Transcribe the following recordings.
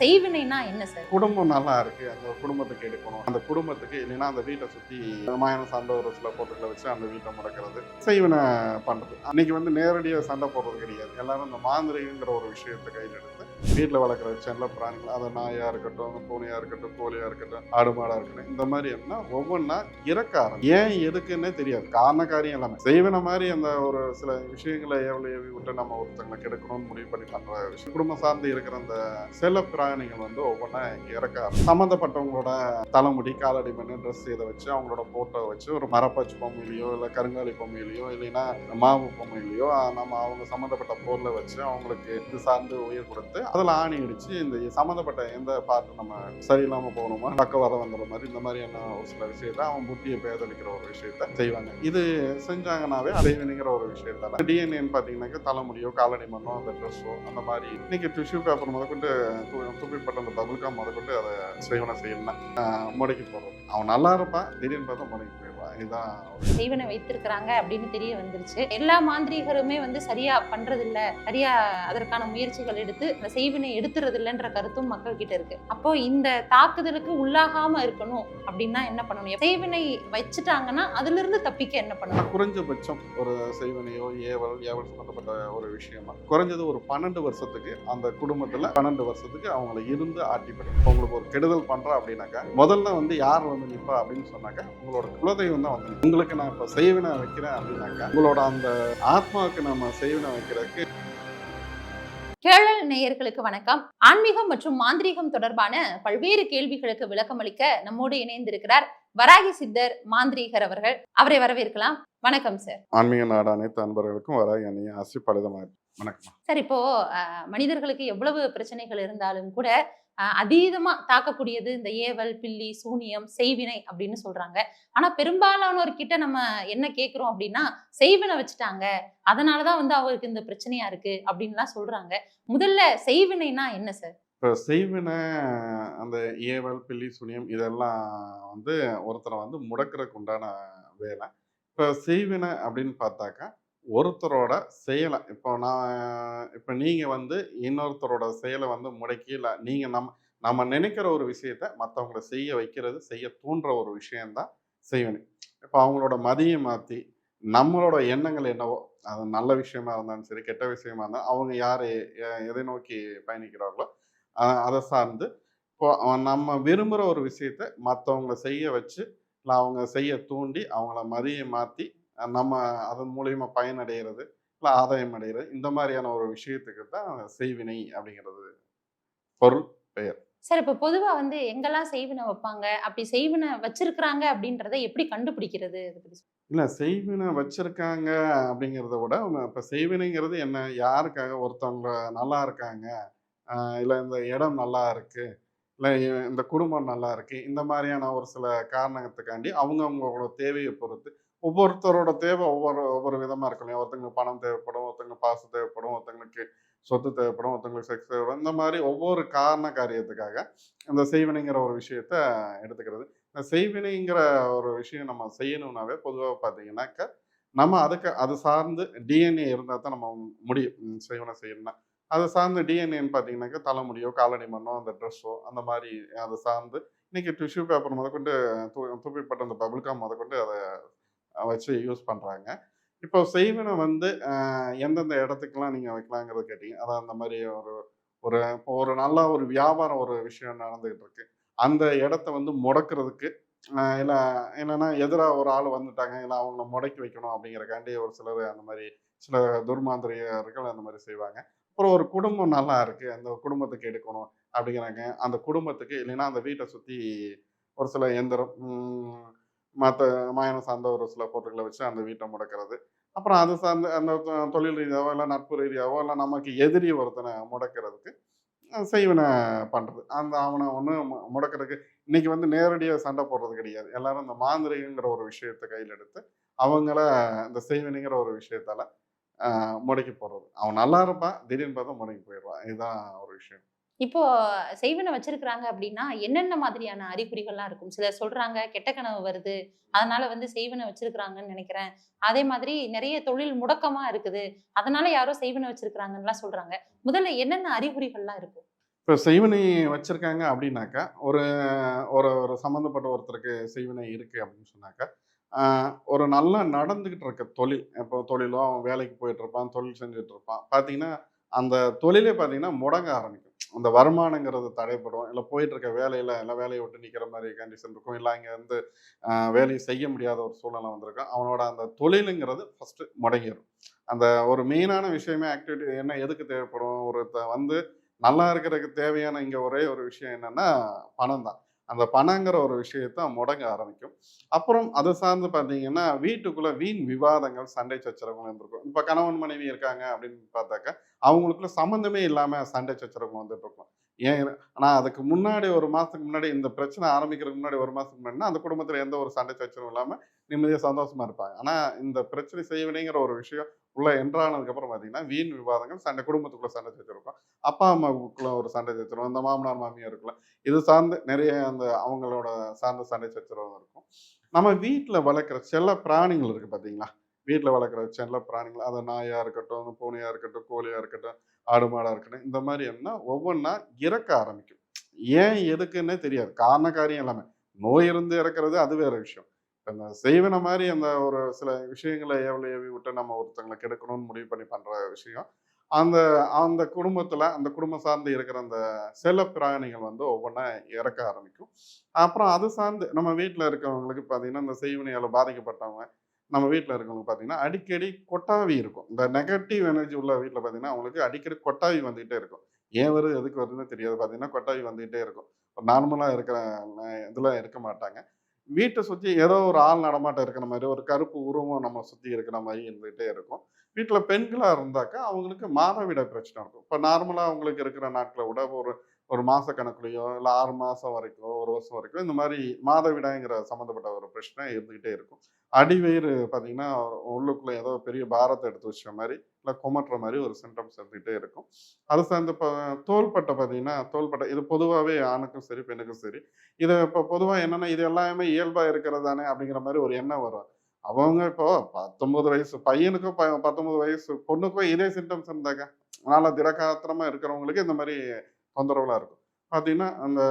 செய்வினைனா என்ன சார்? குடும்பம் நல்லா இருக்கு. அந்த குடும்பத்துக்கு எடுக்கணும் அந்த குடும்பத்துக்கு இல்லைன்னா அந்த வீட்டை சுத்தி மாயான சண்டை ஒரு சில போட்டுகளை வச்சு அந்த வீட்டை முடக்கிறது. செய்வினை பண்றது. அன்னைக்கு வந்து நேரடியாக சண்டை போடுறது கிடையாது. எல்லாரும் இந்த மாந்திரிகங்கிற ஒரு விஷயத்தை கையில் எடுத்து வீட்டில் வளர்க்குற செல்ல பிராணிகள் அது நாயாக இருக்கட்டும் பூனையாக இருக்கட்டும் கோழியாக இருக்கட்டும் ஆடு மாடாக இருக்கட்டும் இந்த மாதிரி என்ன ஒவ்வொன்றா இறக்க ஆரம்பி ஏன் எதுக்குன்னே தெரியாது. காரண காரியம் எல்லாமே. செய்வன மாதிரி அந்த ஒரு சில விஷயங்களை எவ்வளோ ஏவி விட்டு நம்ம ஒருத்தங்களை கெடுக்கணும்னு முடிவு பண்ணி பண்ணுற விஷயம். குடும்பம் சார்ந்து இருக்கிற அந்த செல்ல பிராணிகள் வந்து ஒவ்வொன்றா இங்கே இறக்க சம்மந்தப்பட்டவங்களோட தலைமுடி காலடி மண் ட்ரெஸ் இதை வச்சு அவங்களோட போட்டோ வச்சு ஒரு மரப்பாச்சி பொம்மையிலையோ இல்லை கருங்காலி பொம்மையிலையோ இல்லைன்னா மாவு பொம்மையிலையோ நம்ம அவங்க சம்மந்தப்பட்ட பொருளை வச்சு அவங்களுக்கு இது சார்ந்து உயிர் கொடுத்து அதில் ஆணி அடிச்சு இந்த சம்மந்தப்பட்ட எந்த பார்ட் நம்ம சரியில்லாமல் போகணுமோ? பக்க வர வந்துடுற மாதிரி இந்த மாதிரியான ஒரு சில விஷயத்த அவன் புத்தியை பேதளிக்கிற ஒரு விஷயத்த செய்வாங்க. இது செஞ்சாங்கன்னாவே அடைவினுங்கிற ஒரு விஷயத்தால டிஎன்ஏன்னு பார்த்தீங்கன்னாக்கா தலைமுடியோ காலடி மண்ணோ அந்த ட்ரெஸ்ஸோ அந்த மாதிரி இன்னைக்கு டிஷ்யூ பேப்பர் முதற்கொண்டு து- துப்பிப்பட்ட அந்த பபுல்காம் முதற்கொண்டு அதை செய்வனை செய்யணும்னா முடக்கி போடுறது. அவன் நல்லா இருப்பான். திடீர்னு பார்த்தா முடக்கி இதுதான் செய்வனை வைத்திருக்கிறாங்க அப்படின்னு தெரிய வந்துருச்சு. எல்லா மாந்திரிகருமே வந்து சரியா பண்றது இல்ல சரியா அதற்கான முயற்சிகள் எடுத்து அந்த செய்வினை எடுத்துறது இல்லைன்ற கருத்தும் மக்கள் கிட்ட இருக்கு. அப்போ இந்த தாக்குதலுக்கு உள்ளாகாம இருக்கணும் அப்படின்னா என்ன பண்ணணும்? செய்வினை வச்சுட்டாங்கன்னா அதுல இருந்து தப்பிக்க என்ன பண்ணணும்? குறைஞ்சபட்சம் ஒரு செய்வனையோ ஏவல் ஏவல் சம்பந்தப்பட்ட ஒரு விஷயமா குறைஞ்சது ஒரு பன்னெண்டு வருஷத்துக்கு அந்த குடும்பத்துல பன்னெண்டு வருஷத்துக்கு அவங்கள இருந்து ஆட்டி படிக்கும் உங்களுக்கு ஒரு கெடுதல் பண்றா அப்படின்னாக்கா முதல்ல வந்து யார் வந்து நிப்பா அப்படின்னு சொன்னாக்கா உங்களோட குலதெய்வம் தான் வந்து நிக்கும். உங்களுக்கு நான் இப்ப செய்வனை வைக்கிறேன் அப்படின்னாக்கா உங்களோட அந்த ஆத்மாவுக்கு நம்ம செய்வனை வைக்கிறதுக்கு கேழல் நேயர்களுக்கு வணக்கம். ஆன்மீகம் மற்றும் மாந்திரீகம் தொடர்பான பல்வேறு கேள்விகளுக்கு விளக்கமளிக்க நம்மோடு இணைந்திருக்கிறார் வராகி சித்தர் மாந்திரீகர் அவர்கள். அவரை வரவேற்கலாம். வணக்கம் சார் ஆன்மீக நாடு அனைத்து அன்பர்களுக்கும் வர என்னைய ஆசி பலிதமாக வணக்கம். சார் இப்போ மனிதர்களுக்கு எவ்வளவு பிரச்சனைகள் இருந்தாலும் கூட அதீதமாக தாக்கக்கூடியது இந்த ஏவல் பில்லி சூனியம் செய்வினை அப்படின்னு சொல்றாங்க. ஆனா பெரும்பாலானோர்கிட்ட நம்ம என்ன கேட்குறோம் அப்படின்னா செய்வினை வச்சுட்டாங்க. அதனாலதான் வந்து அவருக்கு இந்த பிரச்சனையா இருக்கு அப்படின்லாம் சொல்றாங்க. முதல்ல செய்வினைனா என்ன சார் இப்போ செய்வினை அந்த ஏவல் பில்லி சுனியம் இதெல்லாம் வந்து ஒருத்தரை வந்து முடக்கிறதுக்கு உண்டான வேலை. இப்போ செய்வினை அப்படின்னு பார்த்தாக்கா ஒருத்தரோட செயலை இப்போ நான் இப்போ நீங்கள் வந்து இன்னொருத்தரோட செயலை வந்து முடக்கி இல்லை நீங்கள் நம்ம நம்ம நினைக்கிற ஒரு விஷயத்த மற்றவங்கள செய்ய வைக்கிறது செய்ய தூண்டுற ஒரு விஷயந்தான் செய்வினை. இப்போ அவங்களோட மதியை மாற்றி நம்மளோட எண்ணங்கள் என்னவோ அது நல்ல விஷயமா இருந்தாலும் சரி கெட்ட விஷயமா இருந்தாலும் அவங்க யார் எதை நோக்கி பயணிக்கிறார்களோ அதை சார்ந்து இப்போ நம்ம விரும்புகிற ஒரு விஷயத்த மற்றவங்கள செய்ய வச்சு இல்லை அவங்க செய்ய தூண்டி அவங்கள மதியை மாற்றி நம்ம அதன் மூலியமா பயனடைகிறது இல்லை ஆதாயம் அடைகிறது இந்த மாதிரியான ஒரு விஷயத்துக்கு தான் செய்வினை அப்படிங்கிறது பொருள் சார் இப்போ பொதுவா வந்து எங்கெல்லாம் செய்வினை வைப்பாங்க? அப்படி செய்வினை வச்சிருக்கிறாங்க அப்படின்றத எப்படி கண்டுபிடிக்கிறது. இல்லை செய்வினை வச்சிருக்காங்க அப்படிங்கிறத விட இப்போ செய்வினைங்கிறது என்ன? யாருக்காக? ஒருத்தவங்க நல்லா இருக்காங்க. இல்லை இந்த இடம் நல்லா இருக்கு. இல்லை இந்த குடும்பம் நல்லா இருக்கு. இந்த மாதிரியான ஒரு சில காரணத்துக்காண்டி அவங்க அவங்களோட தேவையை பொறுத்து ஒவ்வொருத்தரோட தேவை ஒவ்வொரு ஒவ்வொரு விதமாக இருக்கும் இல்லையா ஒருத்தங்களுக்கு பணம் தேவைப்படும் ஒருத்தங்களுக்கு பாசம் தேவைப்படும் ஒருத்தங்களுக்கு சொத்து தேவைப்படும் ஒருத்தங்களுக்கு செக்ஸ் தேவைப்படும். இந்த மாதிரி ஒவ்வொரு காரண காரியத்துக்காக இந்த செய்வினைங்கிற ஒரு விஷயத்த எடுத்துக்கிறது. இந்த செய்வினைங்கிற ஒரு விஷயம் நம்ம செய்யணும்னாவே பொதுவாக பார்த்தீங்கனாக்க நம்ம அதுக்கு அது சார்ந்து டிஎன்ஏ இருந்தால் தான் நம்ம முடியும். செய்வனை செய்யணும்னா. அது சார்ந்து டிஎன்ஏன்னு பார்த்தீங்கன்னாக்கா தலைமுடியோ காலடி மண்ணோ அந்த ட்ரெஸ்ஸோ அந்த மாதிரி அதை சார்ந்து இன்னைக்கு டிஷ்யூ பேப்பர் முதற்கொண்டு து துப்பிப்பட்ட அந்த பபுல்காம் முதற்கொண்டு அதை வச்சு யூஸ் பண்ணுறாங்க இப்போ செய்வனை வந்து எந்தெந்த இடத்துக்கெல்லாம் நீங்கள் வைக்கலாங்கிறத கேட்டீங்க. அதான் அந்த மாதிரி ஒரு ஒரு இப்போ ஒரு நல்ல ஒரு வியாபாரம் ஒரு விஷயம் நடந்துகிட்டு இருக்கு அந்த இடத்த வந்து முடக்கிறதுக்கு இல்லை என்னென்னா எதிராக ஒரு ஆள் வந்துட்டாங்க இல்லை அவங்கள முடக்கி வைக்கணும் அப்படிங்கிறக்காண்டி ஒரு சிலர் அந்த மாதிரி சில துர்மாந்திரியர்கள் அந்த மாதிரி செய்வாங்க. அப்புறம் ஒரு குடும்பம் நல்லா இருக்குது அந்த குடும்பத்துக்கு எடுக்கணும் அப்படிங்கிறாங்க. அந்த குடும்பத்துக்கு இல்லைன்னா அந்த வீட்டை சுற்றி ஒரு சில எந்திரம் மற்ற மாயனம் சார்ந்த ஒரு சில பொருட்களை வச்சு அந்த வீட்டை முடக்கிறது. அப்புறம் அது சார்ந்த அந்த தொ- தொழில் ரீதியாவோ இல்லை நட்பு ரீதியாவோ இல்லை நமக்கு எதிரி ஒருத்தனை முடக்கிறதுக்கு செய்வனை பண்ணுறது அந்த அவனை ஒன்று முடக்கிறதுக்கு இன்றைக்கி வந்து நேரடியாக சண்டை போடுறது கிடையாது. எல்லாரும் இந்த மாந்திரிகங்கிற ஒரு விஷயத்தை கையில் எடுத்து அவங்கள இந்த செய்வனைங்கிற ஒரு விஷயத்தால் முடக்கி போடுறது. அவன் நல்லா இருப்பான் திடீர்னு பார்த்தா முடக்கி போயிடுவான். இதுதான் ஒரு விஷயம். இப்போ செய்வனை வச்சிருக்கிறாங்க அப்படின்னா என்னென்ன மாதிரியான அறிகுறிகள்லாம் இருக்கும்? சிலர் சொல்றாங்க கெட்ட கனவு வருது அதனால வந்து செய்வனை வச்சிருக்கிறாங்கன்னு நினைக்கிறேன். அதே மாதிரி நிறைய தொழில் முடக்கமா இருக்குது அதனால யாரோ செய்வனை வச்சிருக்கிறாங்கன்னுலாம் சொல்றாங்க. முதல்ல என்னென்ன அறிகுறிகள்லாம் இருக்கும்? இப்போ செய்வினை வச்சிருக்காங்க அப்படின்னாக்கா ஒரு ஒரு ஒரு சம்மந்தப்பட்ட ஒருத்தருக்கு செய்வினை இருக்குது அப்படின்னு சொன்னாக்கா ஒரு நல்லா நடந்துக்கிட்டு இருக்க தொழில் இப்போ தொழிலோ அவன் வேலைக்கு போயிட்டு இருப்பான் தொழில் செஞ்சுட்டு இருப்பான். பார்த்தீங்கன்னா அந்த தொழிலே பார்த்தீங்கன்னா முடங்க ஆரம்பிக்கும். அந்த வருமானங்கிறது தடைப்படும் இல்லை போயிட்டு இருக்க வேலையில எல்லாம் வேலையை விட்டு நிற்கிற மாதிரி கண்டிஷன் இருக்கும். இல்லை அங்கே வந்து வேலையை செய்ய முடியாத ஒரு சூழ்நிலை வந்திருக்கும் அவனோட அந்த தொழிலுங்கிறது ஃபர்ஸ்ட் முடங்கிடும் அந்த ஒரு மெயினான விஷயமே ஆக்டிவிட்டி என்ன எதுக்கு தேவைப்படும்? ஒரு வந்து நல்லா இருக்கிறதுக்கு தேவையான இங்கே ஒரே ஒரு விஷயம் என்னன்னா பணம் தான் அந்த பணங்கிற ஒரு விஷயத்த முடங்க ஆரம்பிக்கும். அப்புறம் அதை சார்ந்து பார்த்தீங்கன்னா வீட்டுக்குள்ள வீண் விவாதங்கள் சண்டை சச்சரவுகள் இருந்திருக்கும் இப்போ கணவன் மனைவி இருக்காங்க அப்படின்னு பார்த்தாக்கா அவங்களுக்குள்ள சம்மந்தமே இல்லாமல் சண்டை சச்சரவுகள் வந்துட்டு இருக்கும். ஏன் ஆனால் அதுக்கு முன்னாடி ஒரு மாதத்துக்கு முன்னாடி இந்த பிரச்சனை ஆரம்பிக்கிறதுக்கு முன்னாடி ஒரு மாதத்துக்கு முன்னாடினா அந்த குடும்பத்தில் எந்த ஒரு சண்டை சச்சரவும் இல்லாமல் நிம்மதியாக சந்தோஷமாக இருப்பாங்க. ஆனால் இந்த பிரச்சனை செய்வினைங்கிற ஒரு விஷயம் உள்ள என்றானதுக்கப்புறம் பார்த்தீங்கன்னா வீண் விவாதங்கள் சண்டை குடும்பத்துக்குள்ளே சண்டை சச்சரவும் அப்பா அம்மாவுக்குள்ள ஒரு சண்டை சச்சரவு இந்த மாமனார் மாமியார் இருக்கலாம். இது சார்ந்து நிறைய அந்த அவங்களோட சார்ந்த சண்டை சச்சரவு இருக்கும். நம்ம வீட்டில் வளர்க்குற செல்ல பிராணிகள் இருக்குது பார்த்தீங்களா வீட்டில் வளர்க்குற செல்ல பிராணிகள் அது நாயாக இருக்கட்டும் பூனையாக இருக்கட்டும் கோழியாக இருக்கட்டும் ஆடு மாடாக இருக்கட்டும் இந்த மாதிரி என்ன ஒவ்வொன்றா இறக்க ஆரம்பிக்கும். ஏன் எதுக்குன்னே தெரியாது. காரண காரியம் எல்லாமே. நோய் இருந்து இறக்குறது அது வேற விஷயம். இப்போ இந்த செய்வன மாதிரி அந்த ஒரு சில விஷயங்களை எவ்வளோ ஏவி விட்டு நம்ம ஒருத்தங்களை கெடுக்கணும்னு முடிவு பண்ணி பண்ற விஷயம். அந்த அந்த குடும்பத்தில் அந்த குடும்பம் சார்ந்து இருக்கிற அந்த செல்ல பிராணிகள் வந்து ஒவ்வொன்றா இறக்க ஆரம்பிக்கும். அப்புறம் அது சார்ந்து நம்ம வீட்டில் இருக்கிறவங்களுக்கு பார்த்தீங்கன்னா இந்த செய்வினையால் பாதிக்கப்பட்டவங்க நம்ம வீட்டில் இருக்கவங்க பார்த்தீங்கன்னா அடிக்கடி கொட்டாவி இருக்கும். இந்த நெகட்டிவ் எனர்ஜி உள்ள வீட்டில் பார்த்தீங்கன்னா அவங்களுக்கு அடிக்கடி கொட்டாவி வந்துகிட்டே இருக்கும். ஏன் வருது எதுக்கு வருதுன்னு தெரியாது. பார்த்தீங்கன்னா கொட்டாவி வந்துகிட்டே இருக்கும். நார்மலாக இருக்கிற இதெல்லாம் இருக்க மாட்டாங்க. வீட்டை சுற்றி ஏதோ ஒரு ஆள் நடமாட்டம் இருக்கிற மாதிரி ஒரு கருப்பு உருவம் நம்ம சுற்றி இருக்கிற மாதிரி இருந்துகிட்டே இருக்கும். வீட்டில் பெண்களாக இருந்தாக்கா அவங்களுக்கு மாதவிட பிரச்சனை இருக்கும். இப்போ நார்மலாக அவங்களுக்கு இருக்கிற நாட்களை விட ஒரு ஒரு மாத கணக்குலையோ இல்லை ஆறு மாதம் வரைக்கும் ஒரு வருஷம் வரைக்கும் இந்த மாதிரி மாதவிடாய்ங்கிற சம்மந்தப்பட்ட ஒரு பிரச்சனை இருந்துக்கிட்டே இருக்கும். அடிவயிறு பார்த்தீங்கன்னா உள்ளுக்குள்ளே ஏதோ பெரிய பாரத்தை எடுத்து வச்ச மாதிரி இல்லை குமட்டுற மாதிரி ஒரு சிம்டம்ஸ் இருந்துகிட்டே இருக்கும். அது சார்ந்து இப்போ தோள்பட்டை பார்த்தீங்கன்னா தோள்பட்டை இது பொதுவாகவே ஆணுக்கும் சரி பெண்ணுக்கும் சரி. இது இப்போ பொதுவாக என்னென்னா இது எல்லாமே இயல்பாக இருக்கிறது தானே அப்படிங்கிற மாதிரி ஒரு எண்ணம் வரும். அவங்க இப்போ பத்தொன்பது வயசு பையனுக்கும் ப பத்தொன்பது வயசு பொண்ணுக்கும் இதே சிம்டம்ஸ் இருந்தாங்க. நல்லா திடகாத்திரமாக இருக்கிறவங்களுக்கு இந்த மாதிரி தொந்தரவுலாம் இருக்கும். பார்த்தீங்கன்னா அந்த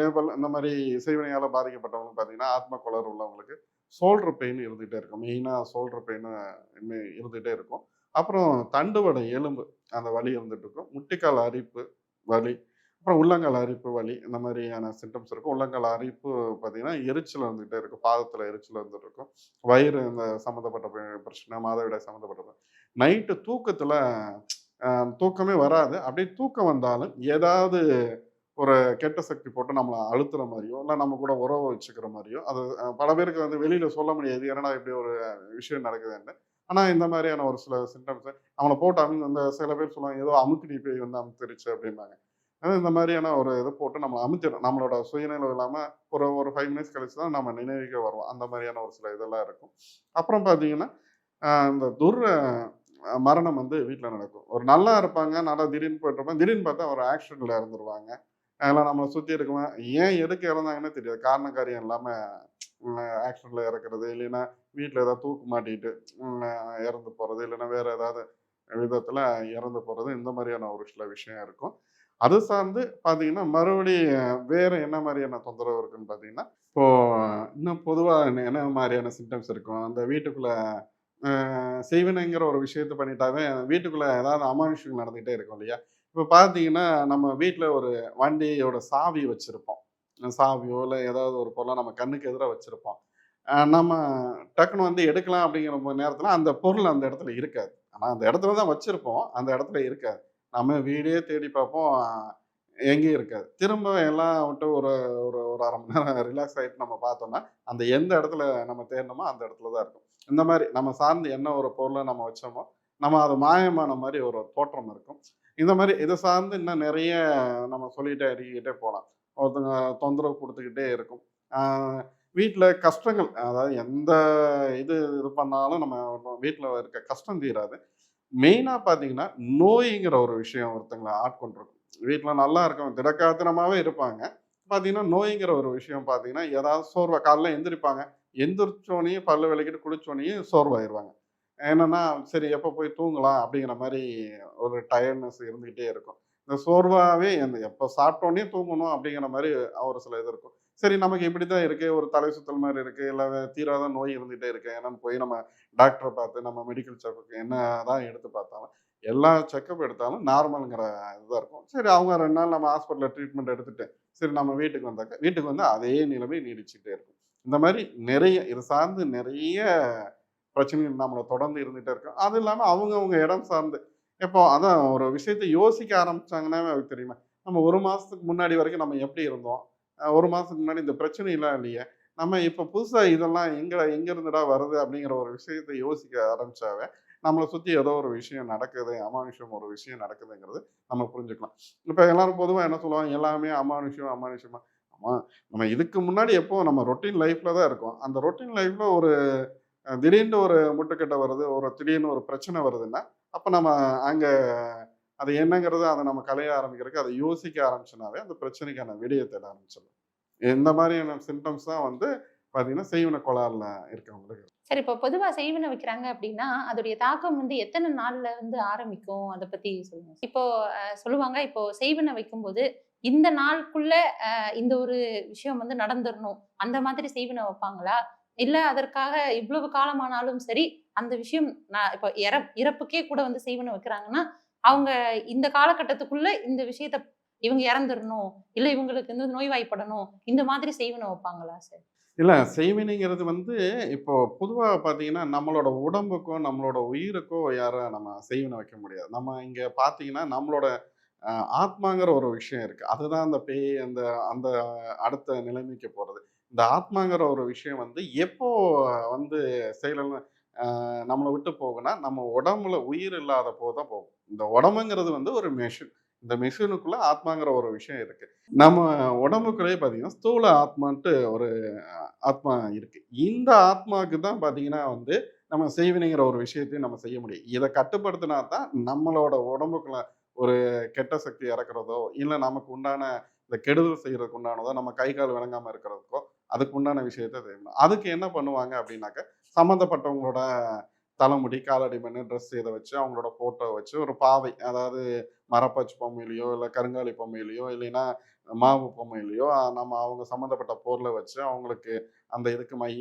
ஏவல் இந்த மாதிரி இசைவினையால் பாதிக்கப்பட்டவங்க பார்த்தீங்கன்னா ஆத்ம குளர் உள்ளவங்களுக்கு சோல்டர் பெயின் இருந்துகிட்டே இருக்கும். மெயினாக சோல்டர் பெயின் இருந்துகிட்டே இருக்கும். அப்புறம் தண்டுவடை எலும்பு அந்த வலி இருந்துகிட்டு இருக்கும். முட்டிக்கால் அரிப்பு வலி அப்புறம் உள்ளங்கால் அரிப்பு வலி இந்த மாதிரியான சிம்டம்ஸ் இருக்கும். உள்ளங்கால் அரிப்பு பார்த்தீங்கன்னா எரிச்சல் வந்துகிட்டே இருக்கும். பாதத்தில் எரிச்சல் வந்துட்டு இருக்கும். வயிறு இந்த சம்மந்தப்பட்ட பிரச்சனை மாதவிடாய் சம்மந்தப்பட்ட நைட்டு தூக்கத்தில் தூக்கமே வராது. அப்படியே தூக்கம் வந்தாலும் ஏதாவது ஒரு கெட்ட சக்தி போட்டு நம்மளை அழுத்துற மாதிரியோ இல்லை நம்ம கூட உறவு வச்சுக்கிற மாதிரியோ அது பல பேருக்கு வந்து வெளியில் சொல்ல முடியாது. ஏன்னா இப்படி ஒரு விஷயம் நடக்குதுன்னு. ஆனால் இந்த மாதிரியான ஒரு சில சிம்டம்ஸ் நம்மளை போட்டு அமு அந்த சில பேர் சொல்லுவாங்க ஏதோ அமுத்தி போய் வந்து அமுத்துருச்சு அப்படிம்பாங்க. இந்த மாதிரியான ஒரு இது போட்டு நம்ம அமைச்சிடும் நம்மளோட சுயநிலை இல்லாமல் ஒரு ஒரு ஃபைவ் மினிட்ஸ் கழிச்சு தான் நம்ம நினைவுக்கே வருவோம். அந்த மாதிரியான ஒரு சில இதெல்லாம் இருக்கும். அப்புறம் பார்த்தீங்கன்னா இந்த துர் மரணம் வந்து வீட்டில் நடக்கும். ஒரு நல்லா இருப்பாங்க நல்லா திடீர்னு போயிட்டு திடீர்னு பார்த்தா ஒரு ஆக்சிடென்ட்ல இறந்துருவாங்க. அதெல்லாம் நம்மளை சுற்றி இருக்கவங்க ஏன் எதுக்கு இறந்தாங்கன்னே தெரியாது. காரண காரியம் இல்லாமல் ஆக்சிடென்ட்ல இறக்குறது இல்லைன்னா வீட்டில் ஏதாவது தூக்கு மாட்டிட்டு இறந்து போகிறது இல்லைன்னா வேறு ஏதாவது விதத்தில் இறந்து போகிறது இந்த மாதிரியான ஒரு சில விஷயம் இருக்கும். அது சார்ந்து பார்த்தீங்கன்னா மறுபடியும் வேறு என்ன மாதிரியான தொந்தரவு இருக்குன்னு பார்த்தீங்கன்னா இப்போது இன்னும் பொதுவாக என்ன மாதிரியான சிம்டம்ஸ் இருக்கும்? அந்த வீட்டுக்குள்ளே செய்வினைங்கிற ஒரு விஷயத்த பண்ணிட்டாவே வீட்டுக்குள்ளே ஏதாவது அமானுஷங்கள் நடந்துகிட்டே இருக்கும் இல்லையா? இப்போ பார்த்தீங்கன்னா நம்ம வீட்டில் ஒரு வண்டியோட சாவி வச்சுருப்போம். சாவியோ இல்லை ஏதாவது ஒரு பொருளை நம்ம கண்ணுக்கு எதிராக வச்சுருப்போம். நம்ம டக்குன்னு வந்து எடுக்கலாம் அப்படிங்கிற நேரத்தில் அந்த பொருள் அந்த இடத்துல இருக்காது. ஆனால் அந்த இடத்துல தான் வச்சுருப்போம். அந்த இடத்துல இருக்காது. நம்ம வீடே தேடி பார்ப்போம். எங்கேயும் இருக்காது. திரும்ப எல்லாம் விட்டு ஒரு ஒரு ஒரு அரை மணி நேரம் ரிலாக்ஸ் ஆகிட்டு நம்ம பார்த்தோம்னா அந்த எந்த இடத்துல நம்ம தேடணுமோ அந்த இடத்துல தான் இருக்கும். இந்த மாதிரி நம்ம சார்ந்து என்ன ஒரு பொருளை நம்ம வச்சோமோ நம்ம அது மாயமான மாதிரி ஒரு தோற்றம் இருக்கும். இந்த மாதிரி இதை சார்ந்து இன்னும் நிறைய நம்ம சொல்லிகிட்டே அடிக்கிட்டே போகலாம். ஒருத்தங்க தொந்தரவு கொடுத்துக்கிட்டே இருக்கும். வீட்டில் கஷ்டங்கள் அதாவது எந்த இது இது பண்ணாலும் நம்ம வீட்டில் இருக்க கஷ்டம் தீராது. மெயினாக பார்த்தீங்கன்னா நோய்ங்கிற ஒரு விஷயம் ஒருத்தங்களை ஆட்கொண்டிருக்கும். வீட்டில் நல்லா இருக்கும் திடக்காத்திரமாகவே இருப்பாங்க. பார்த்தீங்கன்னா நோய்ங்கிற ஒரு விஷயம் பார்த்தீங்கன்னா ஏதாவது சோர்வை காலைல எந்திரிப்பாங்க. எந்திரிச்சோனையும் பல்லு விளக்கிட்டு குளிச்சோனையும் சோர்வாயிருவாங்க. என்னன்னா சரி எப்போ போய் தூங்கலாம் அப்படிங்கிற மாதிரி ஒரு டயர்ட்னஸ் இருந்துக்கிட்டே இருக்கும். இந்த சோர்வாகவே எந்த எப்போ சாப்பிட்டோன்னே தூங்கணும் அப்படிங்கிற மாதிரி ஒரு சில இது இருக்கும். சரி நமக்கு இப்படி தான் இருக்குது ஒரு தலை சுத்தல் மாதிரி இருக்குது இல்லை தீராத நோய் இருந்துகிட்டே இருக்கு. என்னன்னு போய் நம்ம டாக்டரை பார்த்து நம்ம மெடிக்கல் செக்கப்புக்கு என்ன தான் எடுத்து பார்த்தாலும் எல்லா செக்கப் எடுத்தாலும் நார்மலுங்கிற இதுதான் இருக்கும். சரி அவங்க ரெண்டு நாள் நம்ம ஹாஸ்பிட்டலில் ட்ரீட்மெண்ட் எடுத்துகிட்டு சரி நம்ம வீட்டுக்கு வந்தாக்க வீட்டுக்கு வந்து அதே நிலைமை நீடிச்சுட்டே இருக்கும். இந்த மாதிரி நிறைய இது சார்ந்து நிறைய பிரச்சனைகள் நம்மளை தொடர்ந்து இருந்துகிட்டே இருக்கும். அது இல்லாமல் அவங்கவுங்க இடம் சார்ந்து இப்போ அதான் ஒரு விஷயத்தை யோசிக்க ஆரம்பிச்சாங்கன்னா அவருக்கு தெரியுமா? நம்ம ஒரு மாதத்துக்கு முன்னாடி வரைக்கும் நம்ம எப்படி இருந்தோம்? ஒரு மாதத்துக்கு முன்னாடி இந்த பிரச்சனையெல்லாம் இல்லையே? நம்ம இப்போ புதுசாக இதெல்லாம் எங்கே எங்கேருந்துடா வருது அப்படிங்கிற ஒரு விஷயத்தை யோசிக்க ஆரம்பித்தாவே நம்மளை சுற்றி ஏதோ ஒரு விஷயம் நடக்குது அமானுஷம் ஒரு விஷயம் நடக்குதுங்கிறது நம்ம புரிஞ்சுக்கலாம். இப்போ எல்லாரும் பொதுவாக என்ன சொல்லுவாங்க? எல்லாமே அமானுஷம் அமானுஷமா ஆமா நம்ம இதுக்கு முன்னாடி எப்போ நம்ம ரொட்டீன் லைஃப்பில் தான் இருக்கோம். அந்த ரொட்டீன் லைஃப்பில் ஒரு திடீர்னு ஒரு முட்டுக்கட்டை வருது ஒரு திடீர்னு ஒரு பிரச்சனை வருதுன்னா அப்போ நம்ம அங்கே அது என்னங்கிறத அதை நம்ம கலைய ஆரம்பிக்கிறதுக்கு அதை யோசிக்க ஆரம்பிச்சோனாவே அந்த பிரச்சனைக்கான விடையை தேட ஆரம்பிச்சிடும் இந்த மாதிரியான சிம்டம்ஸ் தான் வந்து பார்த்தீங்கன்னா செய்வன கோளாறுல இருக்கவங்களுக்கு. சரி இப்போ பொதுவாக செய்வினை வைக்கிறாங்க அப்படின்னா அதோடைய தாக்கம் வந்து எத்தனை நாள்ல வந்து ஆரம்பிக்கும்? அதை பத்தி சொல்லுங்க. இப்போ சொல்லுவாங்க இப்போ செய்வினை வைக்கும்போது இந்த நாளுக்குள்ள இந்த ஒரு விஷயம் வந்து நடந்துடணும் அந்த மாதிரி செய்வினை வைப்பாங்களா? இல்ல அதற்காக இவ்வளவு காலமானாலும் சரி அந்த விஷயம் நான் இப்போ இறப் இறப்புக்கே கூட வந்து செய்வினை வைக்கிறாங்கன்னா அவங்க இந்த காலகட்டத்துக்குள்ள இந்த விஷயத்த இவங்க இறந்துடணும் இல்லை இவங்களுக்கு வந்து நோய்வாய்ப்படணும் இந்த மாதிரி செய்வினை வைப்பாங்களா சார் இல்லை செய்வினைங்கிறது வந்து இப்போ பொதுவாக பார்த்தீங்கன்னா நம்மளோட உடம்புக்கோ நம்மளோட உயிருக்கோ யாரும் நம்ம செய்வினை வைக்க முடியாது. நம்ம இங்கே பார்த்தீங்கன்னா நம்மளோட ஆத்மாங்கிற ஒரு விஷயம் இருக்குது அதுதான் அந்த பேய் அந்த அந்த அடுத்த நிலைமைக்கு போகிறது இந்த ஆத்மாங்கிற ஒரு விஷயம் வந்து எப்போ வந்து செயலில் நம்மளை விட்டு போகுன்னா நம்ம உடம்புல உயிர் இல்லாத போது தான் போகும். இந்த உடம்புங்கிறது வந்து ஒரு மெஷின் இந்த மெஷினுக்குள்ள ஆத்மாங்கிற ஒரு விஷயம் இருக்கு. நம்ம உடம்புக்குள்ளேயே பார்த்தீங்கன்னா ஸ்தூல ஆத்மான்ட்டு ஒரு ஆத்மா இருக்கு. இந்த ஆத்மாவுக்கு தான் பார்த்தீங்கன்னா வந்து நம்ம செய்வினைங்கிற ஒரு விஷயத்தையும் நம்ம செய்ய முடியும். இதை கட்டுப்படுத்தினா தான் நம்மளோட உடம்புக்குள்ள ஒரு கெட்ட சக்தி இறக்குறதோ இல்லை நமக்கு உண்டான இந்த கெடுதல் செய்யறதுக்கு உண்டானதோ நம்ம கை கால் விளங்காமல் இருக்கிறதுக்கோ அதுக்கு உண்டான விஷயத்த செய்யணும் அதுக்கு என்ன பண்ணுவாங்க அப்படின்னாக்க சம்மந்தப்பட்டவங்களோட தலைமுடி காலடி மண் ட்ரெஸ் இதை வச்சு அவங்களோட ஃபோட்டோ வச்சு ஒரு பாவை அதாவது மரப்பாச்சி பொம்மையிலையோ இல்லை கருங்காலி பொம்மையிலையோ இல்லைன்னா மாவு பொம்மையிலையோ நம்ம அவங்க சம்மந்தப்பட்ட பொருளை வச்சு அவங்களுக்கு அந்த இதுக்கு மை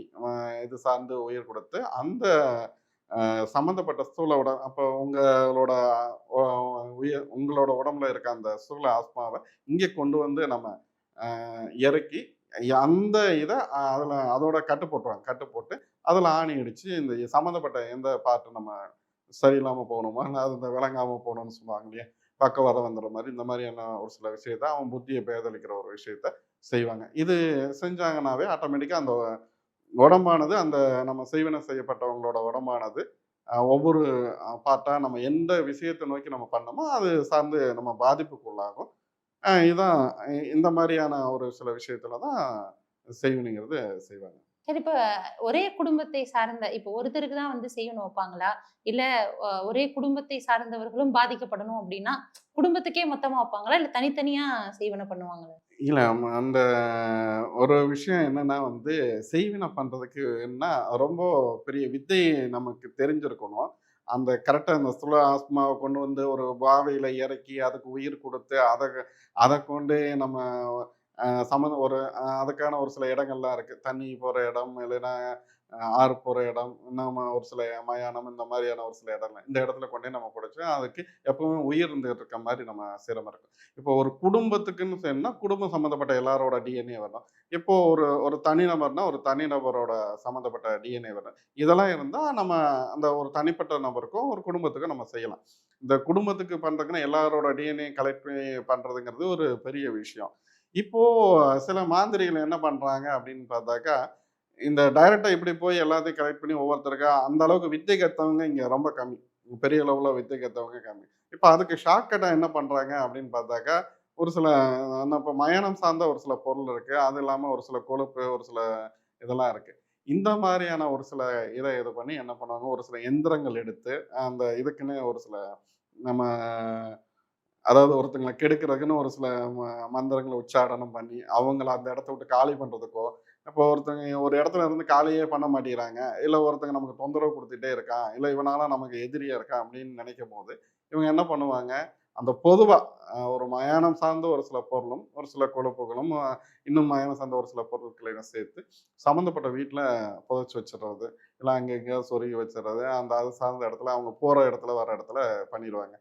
இது சார்ந்து உயிர் கொடுத்து அந்த சம்மந்தப்பட்ட ஸ்தூல உட அப்போ உங்களோட உயிர் உங்களோட உடம்புல இருக்க அந்த ஸ்தூல ஆஸ்மாவை இங்கே கொண்டு வந்து நம்ம இறக்கி அந்த இதை அதில் அதோட கட்டு போட்டுருவாங்க. கட்டு போட்டு அதில் ஆணி அடித்து இந்த சம்மந்தப்பட்ட எந்த பார்ட்டு நம்ம சரியில்லாமல் போகணுமா? அது இந்த விளங்காமல் போகணும்னு சொல்லுவாங்க இல்லையா? பக்கவாதம் வந்துடுற மாதிரி. இந்த மாதிரியான ஒரு சில விஷயத்த அவன் புத்தியை பேதளிக்கிற ஒரு விஷயத்த செய்வாங்க. இது செஞ்சாங்கன்னாவே ஆட்டோமேட்டிக்காக அந்த உடம்பானது அந்த நம்ம செய்வன செய்யப்பட்டவங்களோட உடம்பானது ஒவ்வொரு பார்ட்டாக நம்ம எந்த விஷயத்தை நோக்கி நம்ம பண்ணோமோ அது சார்ந்து நம்ம பாதிப்புக்குள்ளாகும். இதான் இந்த மாதிரியான ஒரு சில விஷயத்துல தான் செய்வினைங்கிறது செய்வாங்க. சரி இப்ப ஒரே குடும்பத்தை சார்ந்த இப்போ ஒருத்தருக்கு தான் வந்து செய்யணும் வைப்பாங்களா? இல்ல ஒரே குடும்பத்தை சார்ந்தவர்களும் பாதிக்கப்படணும் அப்படின்னா குடும்பத்துக்கே மொத்தமா வைப்பாங்களா? இல்ல தனித்தனியா செய்வன பண்ணுவாங்களா? இல்லை அந்த ஒரு விஷயம் என்னன்னா வந்து செய்வினை பண்ணுறதுக்கு என்ன ரொம்ப பெரிய வித்தை நமக்கு தெரிஞ்சிருக்கணும். அந்த கரெக்டாக அந்த சுல ஆஸ்மாவை கொண்டு வந்து ஒரு பாவையில் இறக்கி அதுக்கு உயிர் கொடுத்து அதை அதை கொண்டு நம்ம சம்மந்த ஒரு அதுக்கான ஒரு சில இடங்கள்லாம் இருக்குது தண்ணி போகிற இடம் இல்லைன்னா ஆறு போகிற இடம் நம்ம ஒரு சில மயானம் இந்த மாதிரியான ஒரு சில இடம்லாம் இந்த இடத்துல கொண்டே நம்ம பிடிச்சி அதுக்கு எப்பவுமே உயிர் இருந்துகிட்டு இருக்க மாதிரி நம்ம சிரமம் இருக்கும். இப்போ ஒரு குடும்பத்துக்குன்னு சொன்னால் குடும்பம் சம்மந்தப்பட்ட எல்லாரோட டிஎன்ஏ வரணும் இப்போ ஒரு ஒரு தனிநபர்னா ஒரு தனிநபரோட சம்மந்தப்பட்ட டிஎன்ஏ வரணும் இதெல்லாம் இருந்தால் நம்ம அந்த ஒரு தனிப்பட்ட நபருக்கும் ஒரு குடும்பத்துக்கும் நம்ம செய்யலாம். இந்த குடும்பத்துக்கு பண்ணுறதுக்குன்னா எல்லாரோட டிஎன்ஏ கலெக்ட் பண்ணி பண்ணுறதுங்கிறது ஒரு பெரிய விஷயம். இப்போ சில மாந்திரிகள் என்ன பண்ணுறாங்க அப்படின்னு பார்த்தாக்கா இந்த டைரக்டாக இப்படி போய் எல்லாத்தையும் கலெக்ட் பண்ணி ஒவ்வொருத்தருக்கா அந்த அளவுக்கு வித்தை கத்தவங்க இங்கே ரொம்ப கம்மி. பெரிய அளவில் வித்தை கத்தவங்க கம்மி. இப்போ அதுக்கு ஷார்ட்கட்டாக என்ன பண்ணுறாங்க அப்படின்னு பார்த்தாக்கா ஒரு சில இப்போ மயானம் சார்ந்த ஒரு சில பொருள் இருக்குது அது இல்லாமல் ஒரு சில கொழுப்பு ஒரு சில இதெல்லாம் இருக்குது இந்த மாதிரியான ஒரு சில இதை இது பண்ணி என்ன பண்ணுவாங்க? ஒரு சில எந்திரங்கள் எடுத்து அந்த இதுக்குன்னு ஒரு சில நம்ம அதாவது ஒருத்தங்களை கெடுக்கிறதுக்குன்னு ஒரு சில ம- மந்திரங்களை உச்சாடனம் பண்ணி அவங்கள அந்த இடத்த விட்டு காலி பண்ணுறதுக்கோ இப்போ ஒருத்தங்க ஒரு இடத்துல இருந்து காலியே பண்ண மாட்டேங்கிறாங்க. இல்லை ஒருத்தங்க நமக்கு தொந்தரவு கொடுத்துட்டே இருக்கான். இல்லை இவனால நமக்கு எதிரியாக இருக்கான் அப்படின்னு நினைக்கும் போது இவங்க என்ன பண்ணுவாங்க? அந்த பொதுவாக ஒரு மயானம் சார்ந்த ஒரு சில பொருளும் ஒரு சில கொழுப்புகளும் இன்னும் மயானம் சார்ந்த ஒரு சில பொருட்களையும் சேர்த்து சம்மந்தப்பட்ட வீட்டில் புதைச்சி வச்சிடுறது. இல்லை அங்கே எங்கேயாவது சொருகி வச்சிடுறது. அந்த அது சார்ந்த இடத்துல அவங்க போகிற இடத்துல வர இடத்துல பண்ணிடுவாங்க.